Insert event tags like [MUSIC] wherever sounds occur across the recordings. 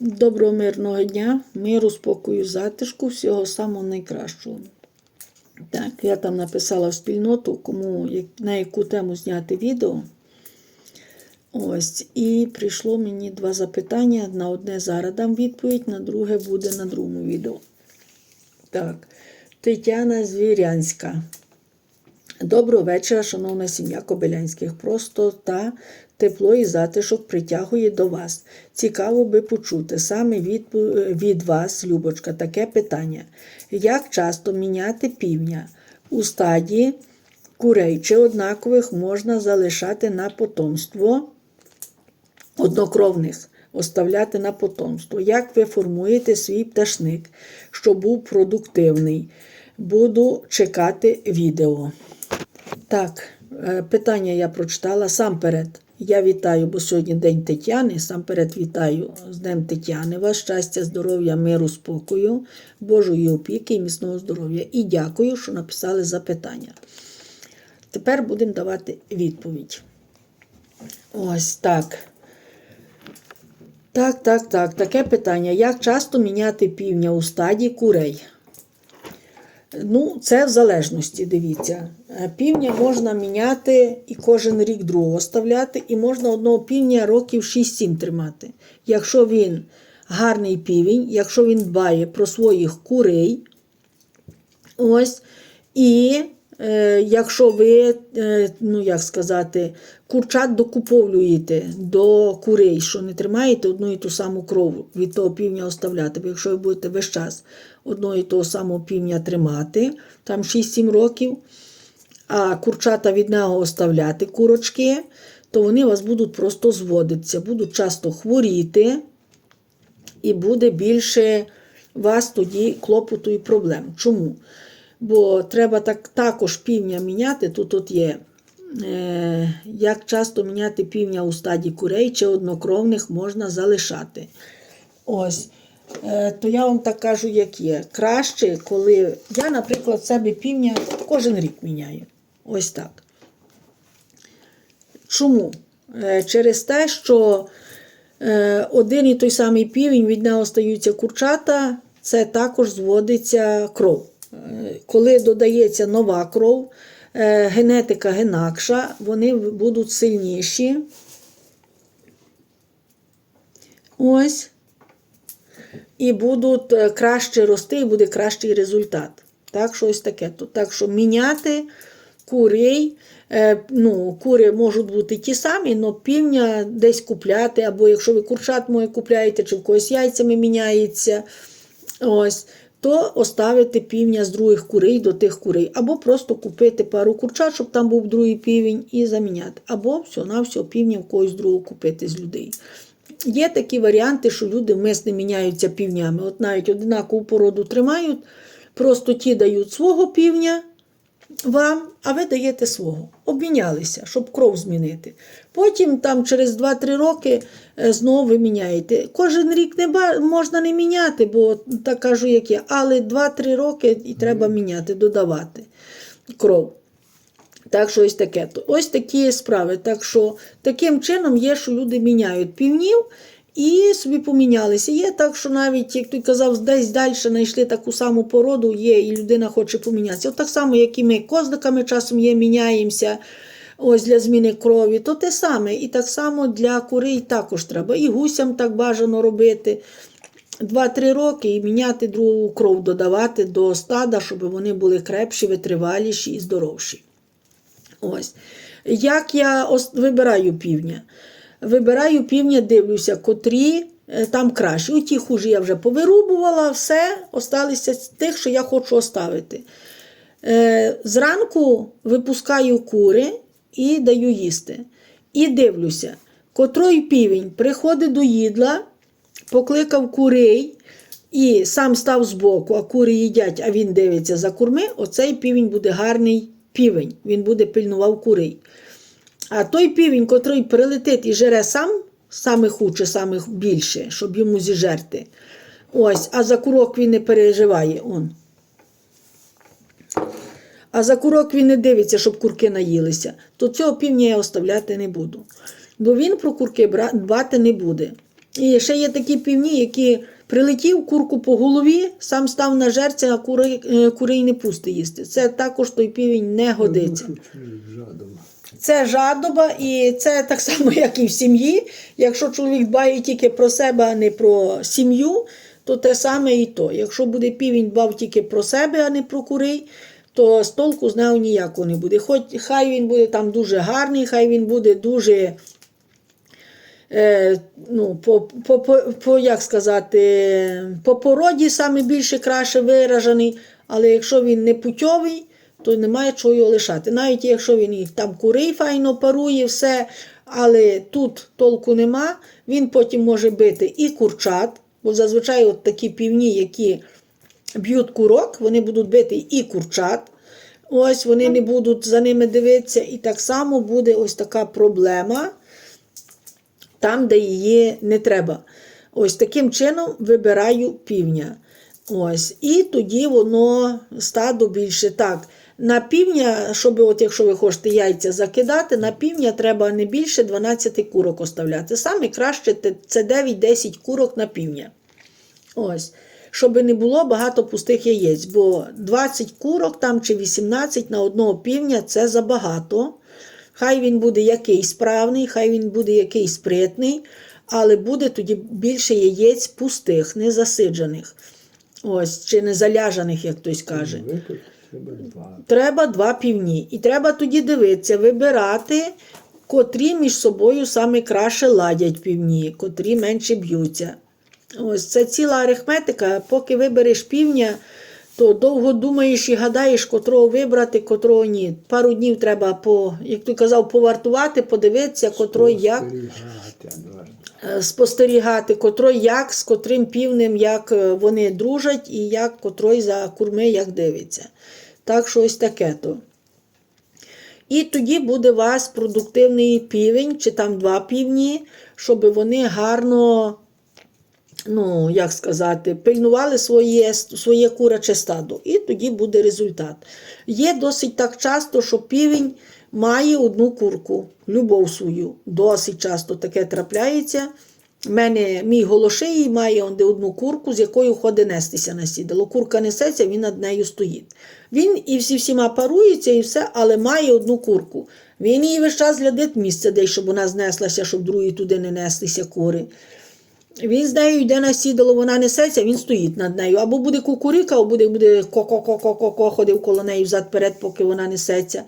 Доброго мирного дня, миру, спокою, затишку, всього самого найкращого. Так, я там написала в спільноту, кому на яку тему зняти відео. Ось, і прийшло мені два запитання. На одне зараз дам відповідь, на друге буде на другому відео. Так, Тетяна Звірянська. Доброго вечора, шановна сім'я Кобилянських. Просто та тепло і затишок притягує до вас. Цікаво би почути саме від, від вас, Любочка, таке питання. Як часто міняти півня у стадії курей чи однакових можна залишати на потомство однокровних? Оставляти на потомство. Як ви формуєте свій пташник, щоб був продуктивний? Буду чекати відео. Так, е, питання я прочитала. Сам перед. Я вітаю, бо сьогодні День Тетяни. Сам перед вітаю з Днем Тетяни. Вас щастя, здоров'я, миру, спокою, Божої опіки і міцного здоров'я. І дякую, що написали запитання. Тепер будемо давати відповідь. Ось так. Так, так, так. Таке питання. Як часто міняти півня у стаді курей? Ну, це в залежності, дивіться. Е, Півня можна міняти і кожен рік другого ставляти, і можна одного півня років 6-7 тримати. Якщо він гарний півень, якщо він дбає про своїх курей, ось, і якщо ви, е, ну як сказати, курчат докуповлюєте до курей, що не тримаєте одну і ту саму кров від того півня оставляти. Бо якщо ви будете весь час одного і того самого півня тримати, там 6-7 років, а курчата від нього оставляти курочки, то вони вас будуть просто зводитися, будуть часто хворіти, і буде більше вас тоді клопоту і проблем. Чому? Бо треба так, також півня міняти. Тут тут є, е, як часто міняти півня у стаді курей чи однокровних можна залишати. Ось. Е, то я вам так кажу, як є. Краще, коли я, наприклад, себе півня кожен рік міняю. Ось так. Чому? Е, Через те, що е, один і той самий півень, від нього стаються курчата, це також зводиться кров. Коли додається нова кров, е, генетика генакша, вони будуть сильніші. Ось. І будуть е, краще рости, і буде кращий результат. Так, щось таке. Так що міняти курей. Е, ну, Кури можуть бути ті самі, але півня десь купляти, або якщо ви курчат моє купляєте, чи в когось яйцями міняється, ось, то оставити півня з других курей до тих курей. Або просто купити пару курчат, щоб там був другий півень, і заміняти. Або все-на-все півня в когось другого купити з людей. Є такі варіанти, що люди вмисне міняються півнями. От навіть одинакову породу тримають, просто ті дають свого півня вам, а ви даєте свого. Обмінялися, щоб кров змінити. Потім там через 2-3 роки е, знову ви міняєте. Кожен рік не ба- можна не міняти, бо так кажу, як є, але 2-3 роки і треба міняти, додавати кров. Так що ось таке. Ось такі справи. Так що таким чином є, що люди міняють півнів і собі помінялися. Є так, що навіть, як ти казав, десь далі знайшли таку саму породу, є, і людина хоче помінятися. От так само, як і ми козликами часом є, міняємося. Ось для зміни крові, то те саме. І так само для курей також треба. І гусям так бажано робити. 2-3 роки і міняти другу кров, додавати до стада, щоб вони були крепші, витриваліші і здоровші. Ось. Як я вибираю півня? Вибираю півня, дивлюся, котрі е, там кращі. У ті хуже я вже повирубувала, все, осталися тих, що я хочу оставити. Е, зранку випускаю кури і даю їсти. І дивлюся, котрий півень приходить до їдла, покликав курей і сам став збоку, а кури їдять, а він дивиться за курми, оцей півень буде гарний півень, він буде пильнував курей. А той півень, котрий прилетить і жере сам, саме хуче, саме більше, щоб йому зіжерти. Ось, а за курок він не переживає. Он. А за курок він не дивиться, щоб курки наїлися, то цього півня я оставляти не буду. Бо він про курки дбати не буде. І ще є такі півні, які прилетів курку по голові, сам став на жерця, а кури, е, курей не пусти їсти. Це також той півень не годиться. Це жадоба, і це так само, [LAUGHS] як і в сім'ї. Якщо чоловік дбає тільки про себе, а не про сім'ю, то те саме і то. Якщо буде півень дбав тільки про себе, а не про курей, то з толку з нього ніякого не буде. Хоч хай він буде там дуже гарний, хай він буде дуже. Е, ну, по, по, по, по, як сказати, по породі саме більше краще виражений, але якщо він не путьовий, то немає чого його лишати. Навіть якщо він їх там курей файно парує, все, але тут толку нема, він потім може бити і курчат, бо зазвичай от такі півні, які б'ють курок, вони будуть бити і курчат. Ось вони не будуть за ними дивитися, і так само буде ось така проблема там, де її не треба. Ось таким чином вибираю півня. Ось. І тоді воно стадо більше. Так, на півня, щоб, от якщо ви хочете яйця закидати, на півня треба не більше 12 курок оставляти. Саме краще це 9-10 курок на півня. Ось. Щоб не було багато пустих яєць, бо 20 курок там чи 18 на одного півня це забагато. Хай він буде який справний, хай він буде який спритний, але буде тоді більше яєць пустих, незасиджених. Ось, чи не заляжених, як хтось каже. Треба два. Треба два півні. І треба тоді дивитися, вибирати, котрі між собою саме краще ладять півні, котрі менше б'ються. Ось це ціла арифметика. Поки вибереш півня, то довго думаєш і гадаєш, котрого вибрати, котрого ні. Пару днів треба, по, як ти казав, повартувати, подивитися, котрого як Спостерігати, е, котрой як, з котрим півнем, як е, вони дружать, і як котрой за курми як дивиться. Так що ось таке то. І тоді буде у вас продуктивний півень, чи там два півні, щоб вони гарно, ну, як сказати, пильнували своє, своє куряче стадо. І тоді буде результат. Є досить так часто, що півень має одну курку, любов свою. Досить часто таке трапляється. У мене мій голоший має одну курку, з якою ходить нестися на сідало. Курка несеться, він над нею стоїть. Він і всі всіма парується, і все, але має одну курку. Він її весь час глядить місце, де щоб вона знеслася, щоб другі туди не неслися кури. Він з нею йде на сідало, вона несеться, він стоїть над нею. Або буде кукурика, або буде, буде ко-ко-ко-ко-ко, ходив коло неї взад-перед, поки вона несеться.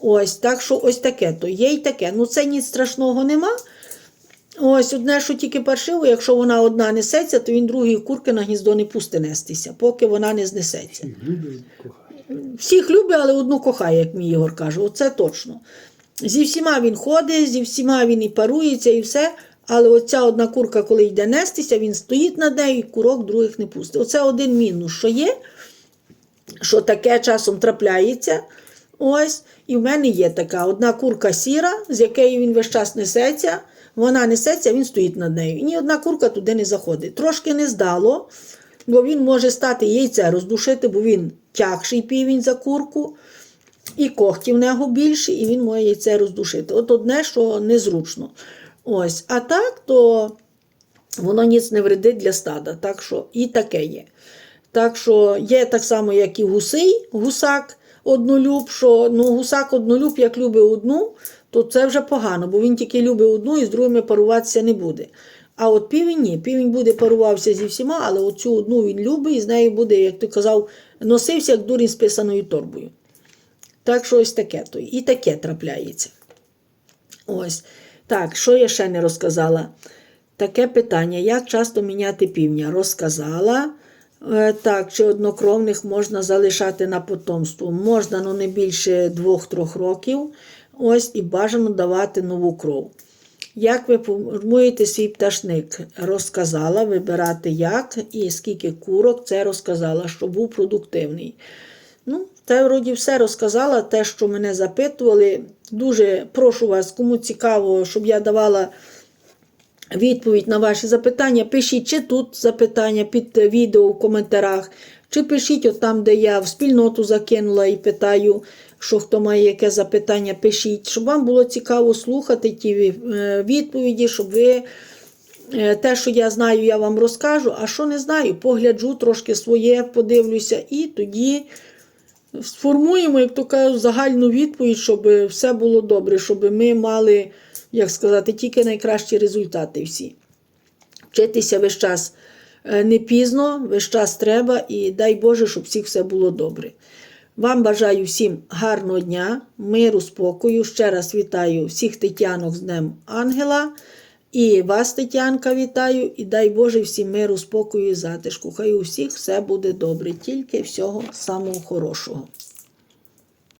Ось, так що ось таке то. Є й таке. Ну це ніч страшного нема. Ось одне, що тільки паршиво, якщо вона одна несеться, то він другої курки на гніздо не пусти нестися, поки вона не знесеться. Всіх любить, але одну кохає, як мій Ігор каже. Оце точно. Зі всіма він ходить, зі всіма він і парується, і все. Але оця одна курка, коли йде нестися, він стоїть над нею і курок других не пустить. Оце один мінус, що є, що таке часом трапляється. Ось, і в мене є така одна курка сіра, з якої він весь час несеться. Вона несеться, він стоїть над нею. І ні одна курка туди не заходить. Трошки не здало, бо він може стати яйце роздушити, бо він тягший півень за курку, і когті в нього більше, і він може яйце роздушити. От одне, що незручно. Ось, а так, то воно ніц не вредить для стада. Так що і таке є. Так що є так само, як і гусей, гусак однолюб, що ну, гусак однолюб, як любить одну, то це вже погано, бо він тільки любить одну і з другими паруватися не буде. А от півень ні, півень буде парувався зі всіма, але оцю одну він любить і з нею буде, як ти казав, носився як дурень з писаною торбою. Так що ось таке то. І таке трапляється. Ось. Так, що я ще не розказала? Таке питання: як часто міняти півня? Розказала. Е, Так, чи однокровних можна залишати на потомство? Можна, але не більше 2-3 років. Ось і бажано давати нову кров. Як ви формуєте свій пташник? Розказала, вибирати як і скільки курок, це розказала, щоб був продуктивний. Ну, це вроді все розказала, те, що мене запитували. Дуже прошу вас, кому цікаво, щоб я давала відповідь на ваші запитання. Пишіть чи тут запитання під відео в коментарях, чи пишіть от там, де я в спільноту закинула і питаю, що хто має яке запитання, пишіть, щоб вам було цікаво слухати ті е, відповіді, щоб ви Е, Те, що я знаю, я вам розкажу, а що не знаю, погляджу трошки своє, подивлюся, і тоді сформуємо, як то кажуть, загальну відповідь, щоб все було добре, щоб ми мали, як сказати, тільки найкращі результати всі. Вчитися весь час е, не пізно, весь час треба, і дай Боже, щоб всіх все було добре. Вам бажаю всім гарного дня, миру, спокою. Ще раз вітаю всіх Тетянок з Днем Ангела. І вас, Тетянка, вітаю, і дай Боже всім миру, спокою і затишку. Хай у всіх все буде добре, тільки всього самого хорошого.